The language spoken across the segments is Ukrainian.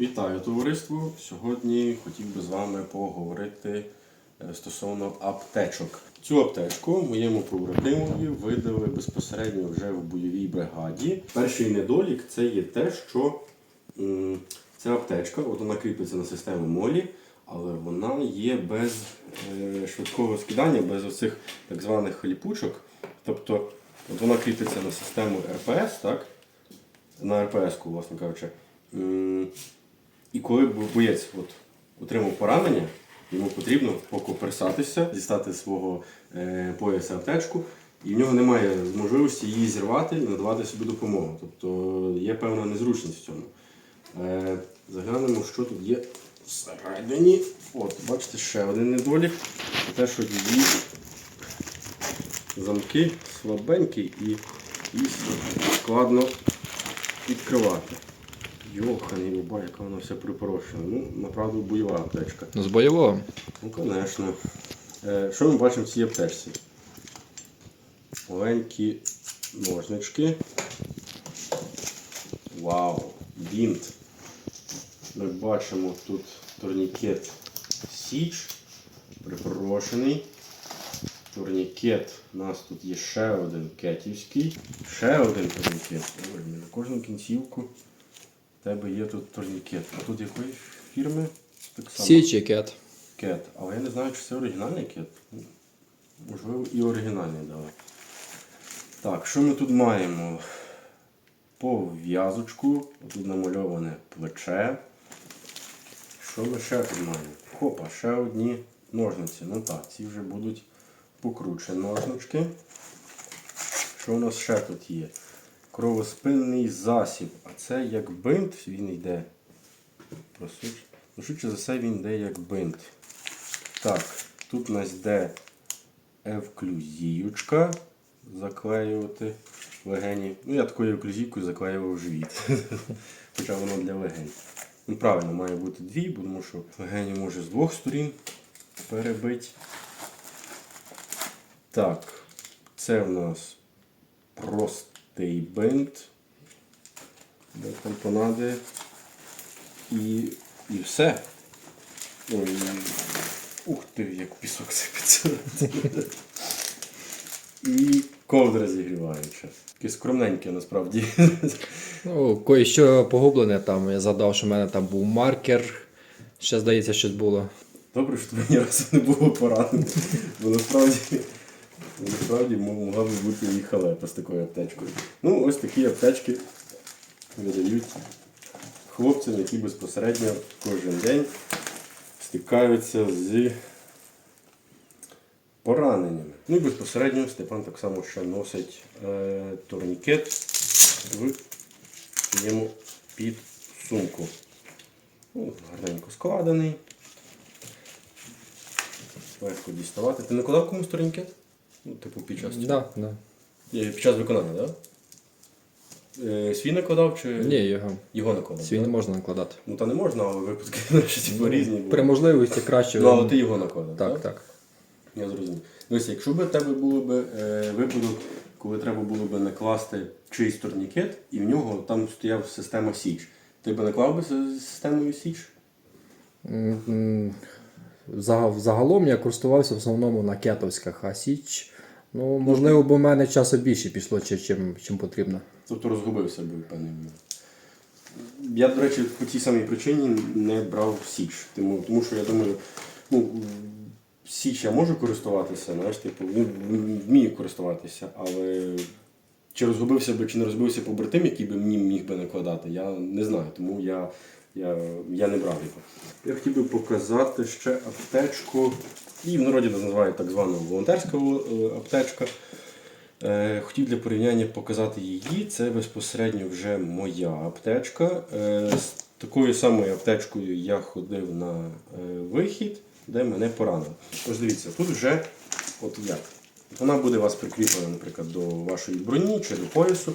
Вітаю товариство! Сьогодні хотів би з вами поговорити е, стосовно аптечок. Цю аптечку моєму побратимові видали безпосередньо вже в бойовій бригаді. Перший недолік це є те, що ця аптечка, от вона кріпиться на систему молі, але вона є без е, швидкого скидання, без оцих так званих ліпучок. Тобто от вона кріпиться на систему РПС, так? на РПС-ку, власне кажучи. І коли бо- боєць от, отримав поранення, йому потрібно покоперсатися, дістати свого е, пояса аптечку, і в нього немає можливості її зірвати і надавати собі допомогу. Тобто є певна незручність в цьому. Е, заглянемо, що тут є всередині. От, бачите, ще один недолік. Те, що її замки слабенькі і, і складно відкривати. Йоханий баба, яка вона вся припорошена. Ну, направду бойова аптечка. З бойового. Ну, звісно. Е, що ми бачимо в цій аптечці? Маленькі ножнички. Вау! Бінт. Ми бачимо тут турнікет Січ. Припорошений. Турнікет. У нас тут є ще один кетівський. Ще один турнікет. Ой, на кожну кінцівку в тебе є тут турнікет. А тут якої фірми? Так само. Січі кет. Кет. Але я не знаю, чи це оригінальний кет. Можливо, і оригінальний дали. Так, що ми тут маємо? Пов'язочку. Тут намальоване плече. Що ми ще тут маємо? Хопа, ще одні ножниці. Ну так, ці вже будуть покруче ножнички. Що у нас ще тут є? Кровоспинний засіб. А це як бинт, він йде. Просуч. Ну, швидше за все він йде як бинт. Так, тут у нас йде евклюзіючка заклеювати легені. Ну, я такою евклюзійкою заклеював живіт. Хоча воно для легень. Ну, правильно, має бути дві, бо тому що легені може з двох сторін перебити. Так, це в нас простий бинт. Без компонади. І, і все. Ой, ух ти, як пісок сипеться. І ковдра зігріваюча. Таке скромненьке насправді. Ну, кое що погублене там. Я згадав, що в мене там був маркер. Ще здається, щось було. Добре, що тебе ні разу не було поранено. Бо насправді, бо насправді могла б бути і халепа з такою аптечкою. Ну, ось такі аптечки видають хлопцям, які безпосередньо кожен день стикаються з пораненнями. Ну і безпосередньо Степан так само ще носить е, турнікет в своєму під сумку. Ну, гарненько складений. Легко діставати. Ти накладав комусь турнікет? Ну, типу під час. цього? Да, да. Е, Під час виконання, так? Да? Е, свій накладав чи Ні, його. його накладав? Свій да? не можна накладати. Ну та не можна, але випадки наші типу, різні були. При можливості краще. Ну, але ти його накладав. Так, так. Я зрозумів. Дивись, якщо б у тебе було б е, випадок, коли треба було б накласти чийсь турнікет, і в нього там стояв система Січ. Ти б наклав би з системою Січ? М, м, зага- Загалом я користувався в основному на кетовськах, а січ. Ну, можливо, бо в мене часу більше пішло, чим, чим потрібно. Тобто розгубився би певний. Я, до речі, по тій самій причині не брав Січ. Тому, тому що я думаю, ну, Січ я можу користуватися, знаєш, типу, ну, вмію користуватися, але чи розгубився би, чи не розгубився побратим, який би мені міг би накладати, я не знаю, тому я, я, я не брав його. Я хотів би показати ще аптечку. Її в народі називають так звана волонтерська е, аптечка. Е, Хотів для порівняння показати її. Це безпосередньо вже моя аптечка. Е, З такою самою аптечкою я ходив на вихід, де мене поранили. Ось дивіться, тут вже от як. Вона буде вас прикріплена, наприклад, до вашої броні чи до поясу.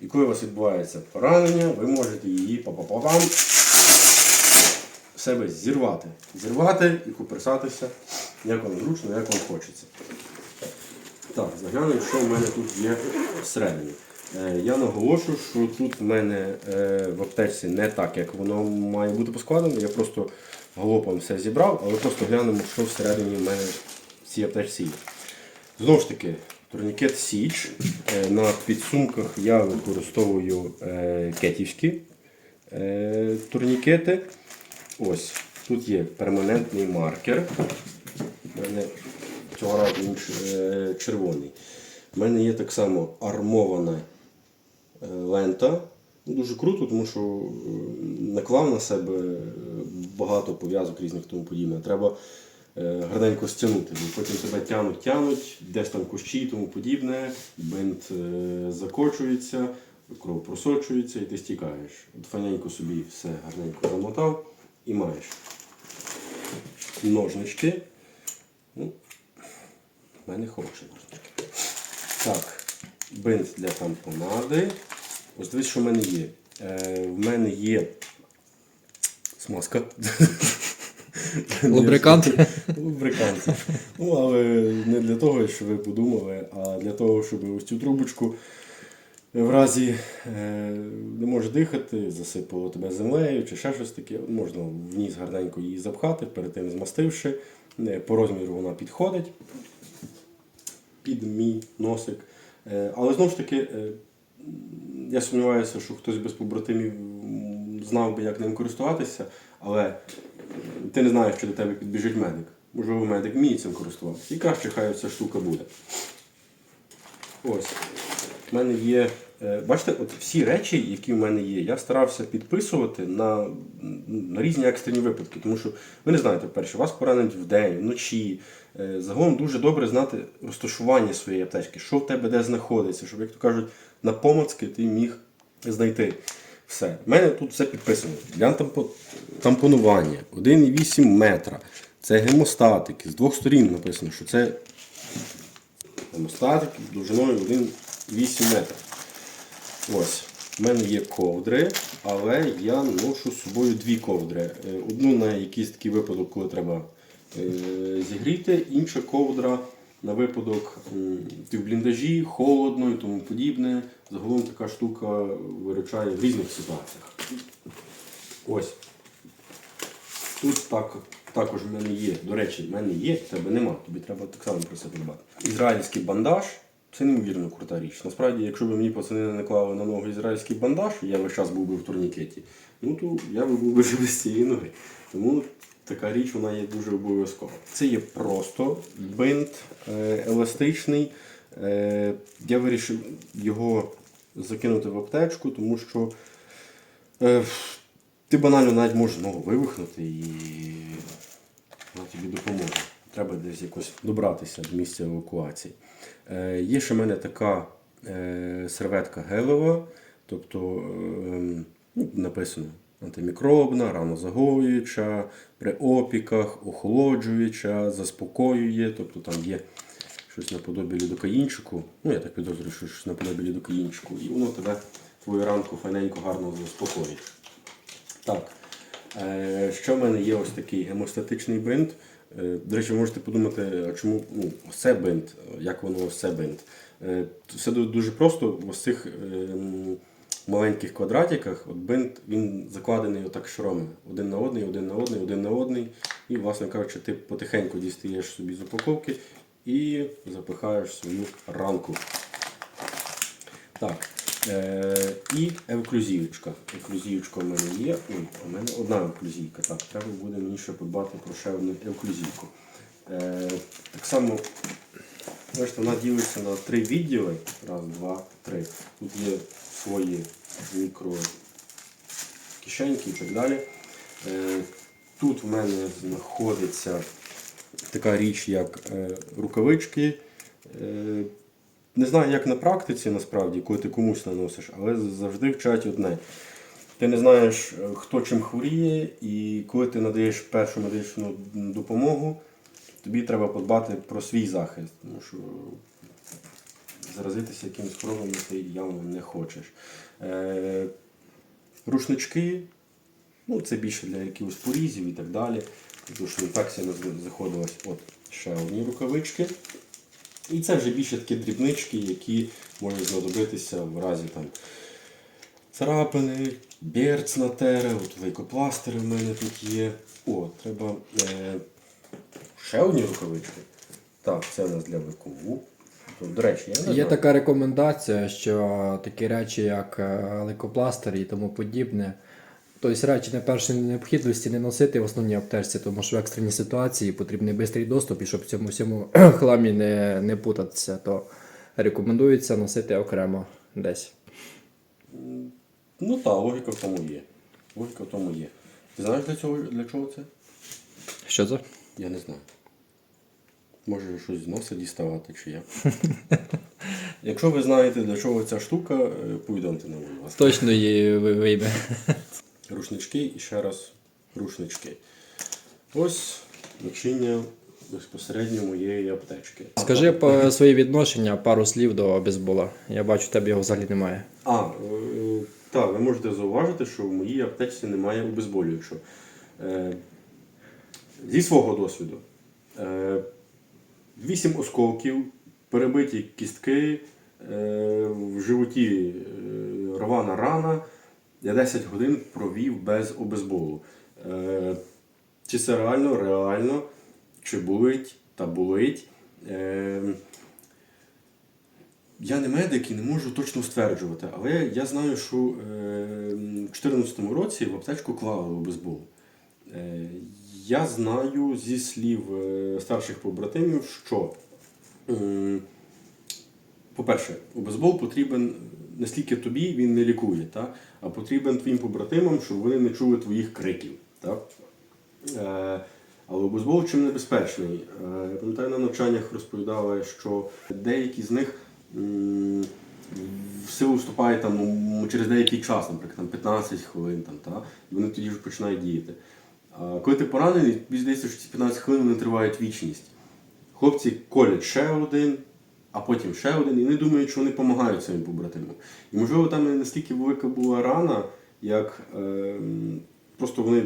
І коли у вас відбувається поранення, ви можете її па-па-па-пам себе зірвати. Зірвати і куперсатися, як вам зручно, як вам хочеться. Так, заглянемо, що в мене тут є всередині. Е, Я наголошу, що тут в мене е, в аптечці не так, як воно має бути поскладено. Я просто галопом все зібрав, але просто глянемо, що всередині в мене в цій аптечці є. Знову ж таки, турнікет Січ. Е, На підсумках я використовую е, кетівські е, турнікети. Ось, тут є перманентний маркер. У мене цього разу він е, червоний. У мене є так само армована е, лента. Дуже круто, тому що е, наклав на себе багато пов'язок різних тому подібне. Треба гарненько стягнути, потім тебе тянуть, тянуть, десь там кущі і тому подібне, бинт закочується, кров просочується і ти стікаєш. От фаненько собі все гарненько замотав і маєш. Ножнички. Ну, в мене хороші ножнички. Так, бинт для тампонади. Ось дивись, що в мене є. Е, в мене є смазка. Лубрикант? Лубрикант. Ну, але не для того, щоб ви подумали, а для того, щоб ось цю трубочку в разі е, не можеш дихати, засипало тебе землею чи ще щось таке. Можна вниз гарненько її запхати, перед тим змастивши. Е, По розміру вона підходить під мій носик. Е, Але знову ж таки, я сумніваюся, що хтось без побратимів знав би, як ним користуватися, але ти не знаєш, чи до тебе підбіжить медик. Можливо, медик вміє цим користуватися. І краще хай ця штука буде. Ось. У мене є. е, Бачите, от всі речі, які в мене є, я старався підписувати на, на різні екстрені випадки. Тому що ви не знаєте, перше, вас поранить вдень, вночі. Е, Загалом дуже добре знати розташування своєї аптечки, що в тебе де знаходиться, щоб, як то кажуть, на помацки ти міг знайти все. У мене тут все підписано. Для тампонування 1,8 метра. Це гемостатики. З двох сторін написано, що це гемостатики довжиною 1,8 метра. Ось. У мене є ковдри, але я ношу з собою дві ковдри. Е, Одну на якийсь такий випадок, коли треба е, зігріти, інша ковдра на випадок ти в бліндажі, холодно і тому подібне. Загалом така штука виручає в різних ситуаціях. Ось. Тут так, також в мене є. До речі, в мене є, в тебе нема. Тобі треба так само про це подбати. Ізраїльський бандаж це неймовірно крута річ. Насправді, якщо б мені пацани не наклали на ногу ізраїльський бандаж, я весь час був би в турнікеті, ну то я би був би без цієї ноги. Тому така річ вона є дуже обов'язкова. Це є просто бинт е, еластичний. Е, я вирішив його закинути в аптечку, тому що. Е, ти банально навіть можеш ногу вивихнути і вона тобі допоможе. Треба десь якось добратися до місця евакуації. Е, є ще в мене така е, серветка гелева, тобто е, ну, написано антимікробна, ранозагоююча, при опіках, охолоджуюча, заспокоює, тобто там є щось наподобі лідокаїнчику. Ну, я так підозрюю, що щось наподобі лідокаїнчику, і воно тебе твою ранку файненько гарно заспокоїть. Так. Е, Що в мене є ось такий гемостатичний бинт. Е, До речі, ви можете подумати, чому ну, ось як воно бинт. Е, Все дуже просто в цих е, маленьких квадратиках от бинт він закладений отак шарами. Один на одний, один на одний, один на одний. І, власне кажучи, ти потихеньку дістаєш собі з упаковки і запихаєш свою ранку. Так. Е, і евклюзівочка. Евклюзівочка в мене є. Ой, у мене одна евклюзівка. Так, треба буде мені ще подбати про ще одну евклюзівку. Е, так само, бачите, вона ділиться на три відділи. Раз, два, три. Тут є свої мікро кишеньки і так далі. Е, тут в мене знаходиться така річ, як е, рукавички. Не знаю, як на практиці насправді, коли ти комусь наносиш, але завжди вчать одне. Ти не знаєш, е, хто чим хворіє, і коли ти надаєш першу медичну допомогу, тобі треба подбати про свій захист, тому що заразитися якимись хворобами ти явно не хочеш. Е, рушнички, ну це більше для якихось порізів і так далі. Тому що інфекція заходилась. От ще одні рукавички. І це вже більше такі дрібнички, які можуть знадобитися в разі там царапини, берц на тере, от лейкопластири в мене тут є. О, треба е, ще одні рукавички. Так, це у нас для ВКУ. До речі, я не Є така рекомендація, що такі речі, як е, лейкопластир і тому подібне, тобто речі не першої необхідності не носити в основній аптечці, тому що в екстреній ситуації потрібний швидкий доступ, і щоб в цьому всьому хламі не, не путатися, то рекомендується носити окремо десь. Ну так, логіка в тому є. Логіка в тому є. Ти знаєш для цього для чого це? Що це? Я не знаю. Може щось з носа діставати чи як. Якщо ви знаєте, для чого ця штука, е, повідомте нам. Точно її ви- вийме. Рушнички і ще раз рушнички. Ось начиння безпосередньо моєї аптечки. Скажи по свої відношення, пару слів до бейсбола. Я бачу, тебе його взагалі немає. А, е, так, ви можете зауважити, що в моїй аптечці немає обезболюючого. Е, зі свого досвіду. Е, вісім осколків, перебиті кістки, в животі рвана рана. Я 10 годин провів без обезболу. Е, чи це реально? Реально. Чи болить? Та болить. Е, я не медик і не можу точно стверджувати, але я знаю, що е, в 2014 році в аптечку клали обезбол. Е, я знаю зі слів е, старших побратимів, що, м, по-перше, обезбол потрібен не стільки тобі, він не лікує, так? а потрібен твоїм побратимам, щоб вони не чули твоїх криків. Так? Е, але обезбол чим небезпечний. Е, пам'ятаю, на навчаннях розповідали, що деякі з них в силу вступають там, ну, через деякий час, наприклад, там 15 хвилин, там, та, і вони тоді вже починають діяти. А коли ти поранений, тобі здається, що ці 15 хвилин вони тривають вічність. Хлопці колять ще один, а потім ще один, і вони думають, що вони допомагають своїм побратимам. І можливо, там не настільки велика була рана, як е, просто вони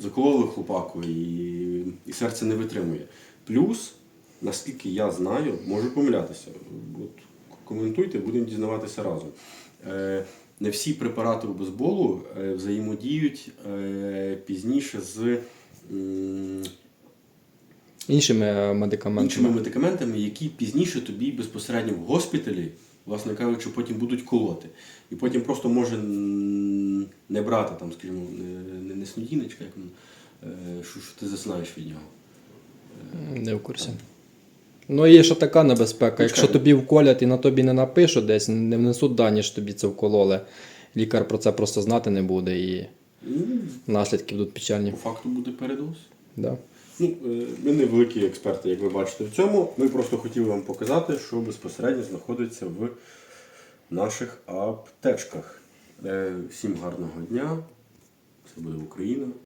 закололи хлопаку і, і серце не витримує. Плюс, наскільки я знаю, можу помилятися. От, коментуйте, будемо дізнаватися разом. Е, не всі препарати обезболу е, взаємодіють е, пізніше з Іншими е, медикаментами. іншими медикаментами, які пізніше тобі безпосередньо в госпіталі, власне кажучи, потім будуть колоти. І потім просто може не брати там, скажімо, не, не, снодіночка, як е, що, що ти засинаєш від нього. Не в курсі. Ну, є ще така небезпека. Якщо тобі вколять і на тобі не напишуть десь, не внесуть дані, що тобі це вкололи, лікар про це просто знати не буде і Ну, наслідки будуть печальні. по факту буде передоз. Да. Ну, е, ми не великі експерти, як ви бачите в цьому. Ми просто хотіли вам показати, що безпосередньо знаходиться в наших аптечках. Е, Всім гарного дня. Це буде Україна.